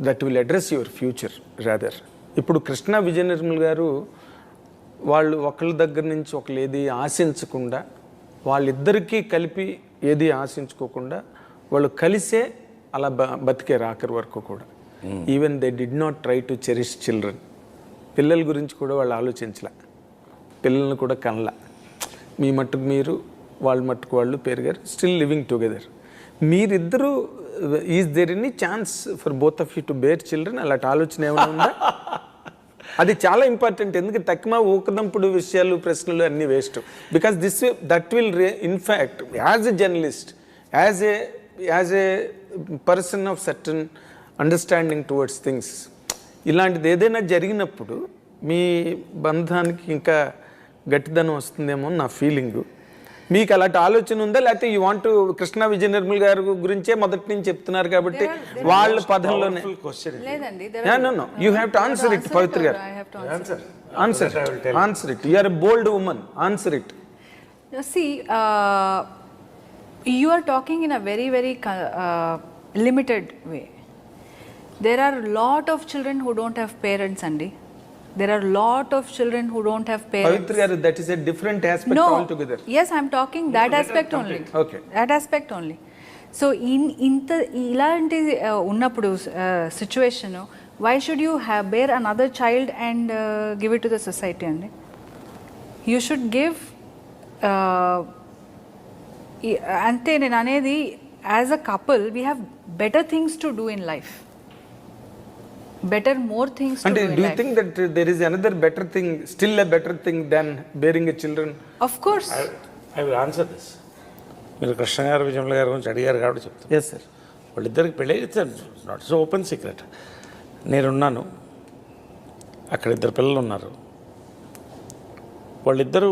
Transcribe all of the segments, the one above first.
That will address your future rather ఇప్పుడు కృష్ణ విజయ నిర్మల్ గారు వాళ్ళు ఒకళ్ళ దగ్గర నుంచి ఒకళ్ళు ఏది ఆశించకుండా వాళ్ళిద్దరికీ కలిపి ఏది ఆశించుకోకుండా వాళ్ళు కలిసే అలా బ బతికే ఆఖరి వరకు కూడా. Even they did not try to cherish children పిల్లల గురించి కూడా వాళ్ళు ఆలోచించలే. పిల్లల్ని కూడా కనల. మీ మట్టుకు మీరు వాళ్ళ మట్టుకు వాళ్ళు పెరిగారు. స్టిల్ లివింగ్ టుగెదర్ మీరిద్దరూ is there any chance for both of you to bear children అలాంటి ఆలోచన ఏమైనా ఉందా? అది చాలా ఇంపార్టెంట్ ఎందుకంటే తక్కువ ఊకదంపుడు విషయాలు ప్రశ్నలు అన్నీ waste. Because this that will ray in fact as a journalist as a as a person of certain understanding towards things ఇలాంటిది ఏదైనా జరిగినప్పుడు మీ బంధానికి ఇంకా గట్టిదనం వస్తుందేమో నా ఫీలింగు మీకు అలాంటి ఆలోచన ఉందా? లేకపోతే యూ వాంట్ కృష్ణ విజయ నిర్మల్ గారి గురించే మొదటి నుంచి చెప్తున్నారు కాబట్టి వాళ్ళ పదంలోనే you have to answer it Pavitra garu. Answer answer answer it you are bold woman answer it See, uh, you are talking in a very, very co- uh, limited way. There are a lot of children who There are a lot of children who don't have parents. Garu that is a different aspect all together yes i'm talking that aspect only. Okay. that aspect only. So in ఇంత ఇలాంటి ఉన్నప్పుడు situation why should you have bear another child and give it to the society అండి you should give అంతే నేను అనేది as a couple we have better things to do in life better more things అంటే do you think that there is another better thing still a better thing than bearing a children of course I will answer this మీరు కృష్ణ గారు విజయముల గారి గురించి అడిగారు కాబట్టి చెప్తాను yes sir వాళ్ళిద్దరికి పెళ్ళి నాట్ సో ఓపెన్ సీక్రెట్ నేనున్నాను. అక్కడ ఇద్దరు పిల్లలు ఉన్నారు. వాళ్ళిద్దరూ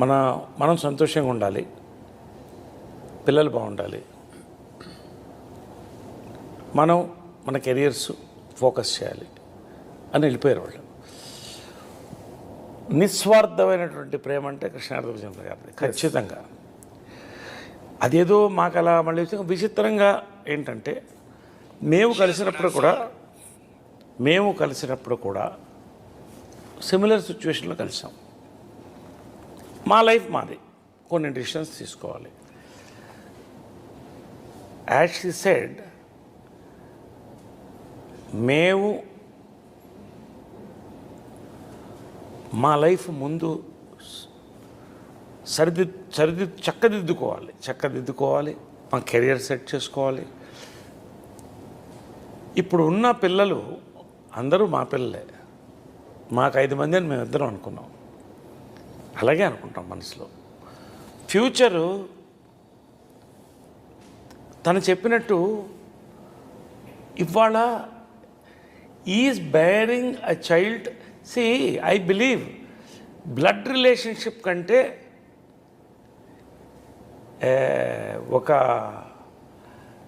మన మనం సంతోషంగా ఉండాలి. పిల్లలు బాగుండాలి. మనం మన కెరియర్స్ ఫోకస్ చేయాలి అని వెళ్ళిపోయారు వాళ్ళు. నిస్వార్థమైనటువంటి ప్రేమ అంటే కృష్ణార్థ విజయంలో గారిది ఖచ్చితంగా. అదేదో మాకు అలా మళ్ళీ విచిత్రంగా ఏంటంటే మేము కలిసినప్పుడు కూడా మేము కలిసినప్పుడు కూడా సిమిలర్ సిచ్యువేషన్లో కలిసాం. మా లైఫ్ మాది. కొన్ని డిసిషన్స్ తీసుకోవాలి. యాజ్ షీ సెడ్ మేము మా లైఫ్ ముందు సరిది సరిది చక్కదిద్దుకోవాలి. చక్కదిద్దుకోవాలి. మా కెరియర్ సెట్ చేసుకోవాలి. ఇప్పుడు ఉన్న పిల్లలు అందరూ మా పిల్లలే. మాకు ఐదు మంది అని మేము ఇద్దరం అనుకున్నాం. అలాగే అనుకుంటాం మనసులో. ఫ్యూచరు తను చెప్పినట్టు ఇవాళ is bearing a child see I believe blood relationship కంటే eh, ఒక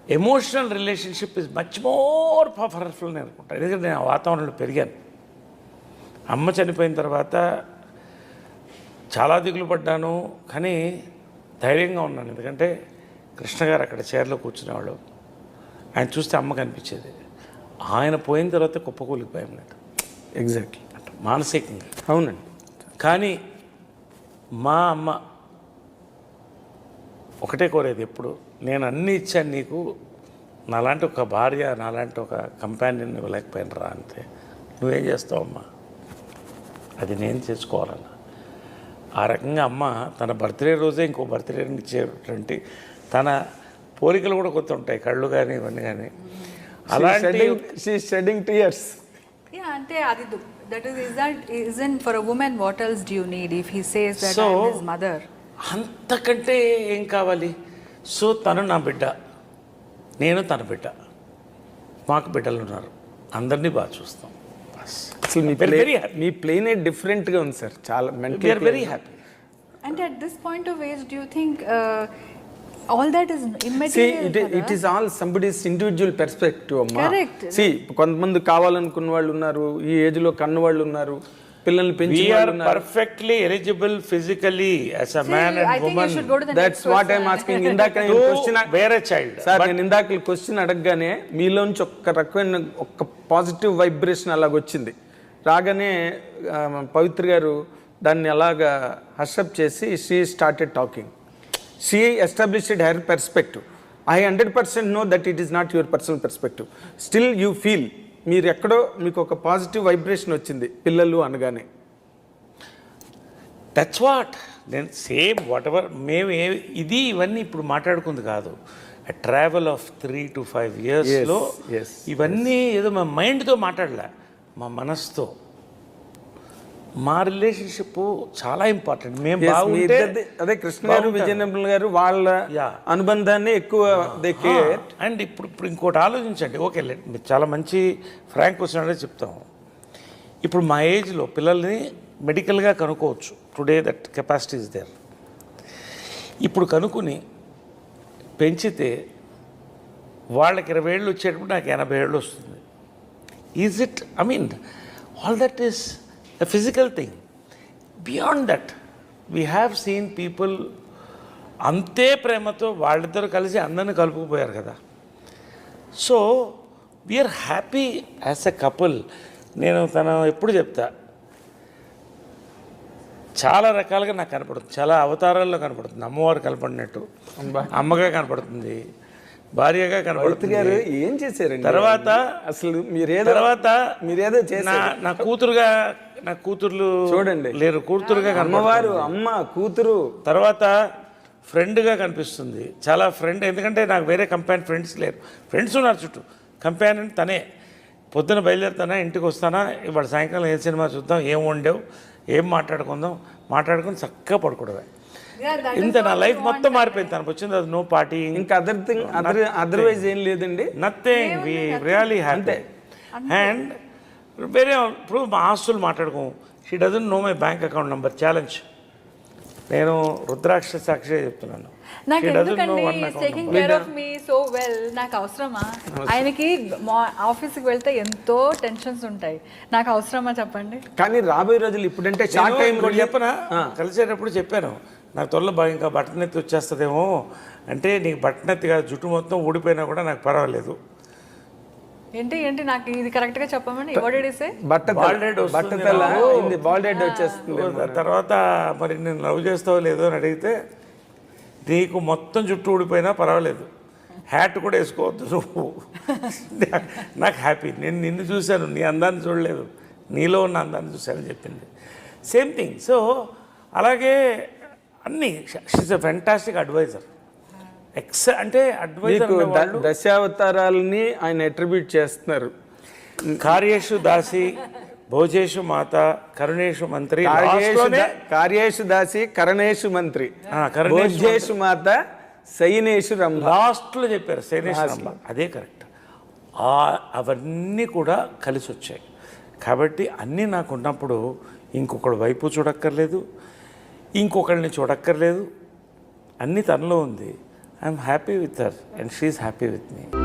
emotional relationship is much more powerful అని అనుకుంటాను ఎందుకంటే నేను ఆ వాతావరణంలో పెరిగాను. అమ్మ చనిపోయిన తర్వాత చాలా దిగులు పడ్డాను కానీ ధైర్యంగా ఉన్నాను. ఎందుకంటే కృష్ణ గారు అక్కడ చైర్లో కూర్చునేవాళ్ళు. ఆయన చూస్తే అమ్మ కనిపించేది. ఆయన పోయిన తర్వాత కుప్పకూలిపోయాం లేదు. ఎగ్జాక్ట్లీ అంటే మానసికంగా. అవునండి. కానీ మా అమ్మ ఒకటే కోరేది ఎప్పుడు నేను అన్నీ ఇచ్చాను నీకు నాలాంటి ఒక భార్య నాలాంటి ఒక కంపానియన్ ఇవ్వలేకపోయాను రా అంతే నువ్వేం చేస్తావు అమ్మా అది నేను చేసుకోవాలన్న. ఆ రకంగా అమ్మ తన బర్త్డే రోజే ఇంకో బర్త్డే ఇచ్చేటువంటి తన పోలికలు కూడా కొత్త ఉంటాయి. కళ్ళు కానీ ఇవన్నీ కానీ అంటే నీడ్ ఇఫ్ మదర్ అంతకంటే ఏం కావాలి? సో తను నా బిడ్డ. నేను తన బిడ్డ. మాకు బిడ్డలు ఉన్నారు. అందరినీ బాగా చూస్తాం. మీ వెరీ హ్యాపీ మీ డిఫరెంట్గా ఉంది సార్ చాలా mental very happy and at this point of ways do think think uh, all that is see immaterial? It is all somebody's individual perspective అమ్మా. Correct. సి కొంతమంది కావాలనుకున్న వాళ్ళు ఉన్నారు ఈ ఏజ్లో కన్న వాళ్ళు ఉన్నారు పిల్లల్ని పెంచి perfectly eligible physically as a man I and think you should women go to the that's what person. Asking ఇందాక నేను క్వశ్చన్ వేరే చైల్డ్ సార్ నేను ఇందాక క్వశ్చన్ అడగగానే మీలోంచి ఒక్క రకమైన ఒక్క పాజిటివ్ వైబ్రేషన్ అలాగొచ్చింది రాగానే ఆ, పవిత్ర గారు దాన్ని అలాగా హర్షప్ చేసి she started talking she established her perspective I hundred percent know that it is not your personal perspective still you feel మీరు ఎక్కడో మీకు ఒక పాజిటివ్ వైబ్రేషన్ వచ్చింది పిల్లలు అనగానే. దట్స్ వాట్ నేను సేమ్ వాట్ ఎవర్ మేము ఏ ఇది ఇవన్నీ ఇప్పుడు మాట్లాడుకుంది కాదు. Travel of three to five ఇయర్స్లో ఇవన్నీ ఏదో మా మైండ్తో మాట్లాడలే. మా మనసుతో. మా రిలేషన్షిప్ చాలా ఇంపార్టెంట్. మేము బాగుంటే అదే కృష్ణ గారు విజయనగరం గారు వాళ్ళ. అనుబంధాన్ని ఎక్కువ అండ్ ఇప్పుడు ఇప్పుడు ఇంకోటి ఆలోచించండి. ఓకే మీరు చాలా మంచి ఫ్రాంక్ క్వశ్చన్ చెప్తాం. ఇప్పుడు మా ఏజ్లో పిల్లల్ని మెడికల్గా కనుక్కోవచ్చు. Today that capacity is there ఇప్పుడు కనుక్కుని పెంచితే వాళ్ళకి ఇరవై ఏళ్ళు వచ్చేటప్పుడు నాకు ఎనభై ఏళ్ళు వస్తుంది. Is it I mean all that is a physical thing beyond that we have seen people అంతే ప్రేమతో వాళ్ళిద్దరూ కలిసి అందరిని కలుపుకుపోయారు కదా. So we are happy as a couple నేను తను ఎప్పుడు చెప్తా చాలా రకాలుగా నాకు కనపడుతుంది. చాలా అవతారాల్లో కనపడుతుంది. అమ్మవారు కనపడినట్టు అమ్మగా కనపడుతుంది భార్యగా కనపడుతుంది. గారు ఏం చేశారండి? తర్వాత అసలు మీరేదో తర్వాత మీరేదో నా చేశారు. నా కూతురుగా నా కూతుర్లు చూడండి. లేరు కూతురుగా అమ్మవారు అమ్మ కూతురు. తర్వాత ఫ్రెండ్గా కనిపిస్తుంది. చాలా ఫ్రెండ్ ఎందుకంటే నాకు వేరే కంపాన్ ఫ్రెండ్స్ లేరు. ఫ్రెండ్స్ ఉన్నారు చుట్టూ. కంపాన్ తనే. పొద్దున బయలుదేరుతానా ఇంటికి వస్తానా? ఇవాళ సాయంకాలం ఏ సినిమా చూద్దాం ఏం వండావు ఏం మాట్లాడుకుందాం? మాట్లాడుకుని చక్కగా పడుకోవడమే. ఇంత నా లైఫ్ మొత్తం మారిపోయింది. తనకు వచ్చింది అది నో పార్టీ ఇంకా అదర్ థింగ్ అదర్ అదర్వైజ్ ఏం లేదండి. Nothing we really happy and వేరే ఇప్పుడు మా ఆస్తులు మాట్లాడుకోము. She doesn't know my bank account number challenge నేను రుద్రాక్ష సాక్షి చెప్తున్నాను. నాకు అవసరమా? ఆయనకి మా ఆఫీస్కి వెళ్తే ఎంతో టెన్షన్స్ ఉంటాయి. నాకు అవసరమా చెప్పండి? కానీ రాబోయే రోజులు ఇప్పుడంటే షార్ట్ టైం చెప్పనా? కలిసేటప్పుడు చెప్పాను. నాకు త్వరలో బాగా ఇంకా బట్టనెత్తి వచ్చేస్తుందేమో. అంటే నీకు బట్టనెత్తి కాదు జుట్టు మొత్తం ఊడిపోయినా కూడా నాకు పర్వాలేదు. ఏంటి ఏంటి నాకు ఇది కరెక్ట్గా చెప్పమని? బట్ట బట్ట తెల్ల. ఇది బాల్డ్ హెడ్ వచ్చేస్తుంది. తర్వాత మరి నేను లవ్ చేస్తావో లేదో అని అడిగితే నీకు మొత్తం జుట్టు ఊడిపోయినా పర్వాలేదు. హ్యాట్ కూడా వేసుకోవద్దు నువ్వు. నాకు హ్యాపీ నేను నిన్ను చూశాను నీ అందాన్ని చూడలేదు. నీలో ఉన్న అందాన్ని చూశానని చెప్పింది. సేమ్ థింగ్ సో అలాగే అన్నీ she's a fantastic adviser ex అంటే అడ్వైజర్ దశావతారాలని ఆయన అట్రిబ్యూట్ చేస్తున్నారు. కార్యేషు దాసి భోజేషు మాత కరుణేషు మంత్రి కార్యేషు దాసి కరణేషు మంత్రి. భోజ్యేషు మాత సైనేషు రంభ. లాస్ట్లో చెప్పారు శైనేశ్వరంబ అదే కరెక్ట్. ఆ- అవన్నీ కూడా కలిసి వచ్చాయి కాబట్టి అన్నీ నాకు ఉన్నప్పుడు ఇంకొకటి వైపు చూడక్కర్లేదు ఇంకొకళ్ళని చూడక్కర్లేదు. అన్నీ తనలో ఉంది. I'm happy with her and she's happy with me.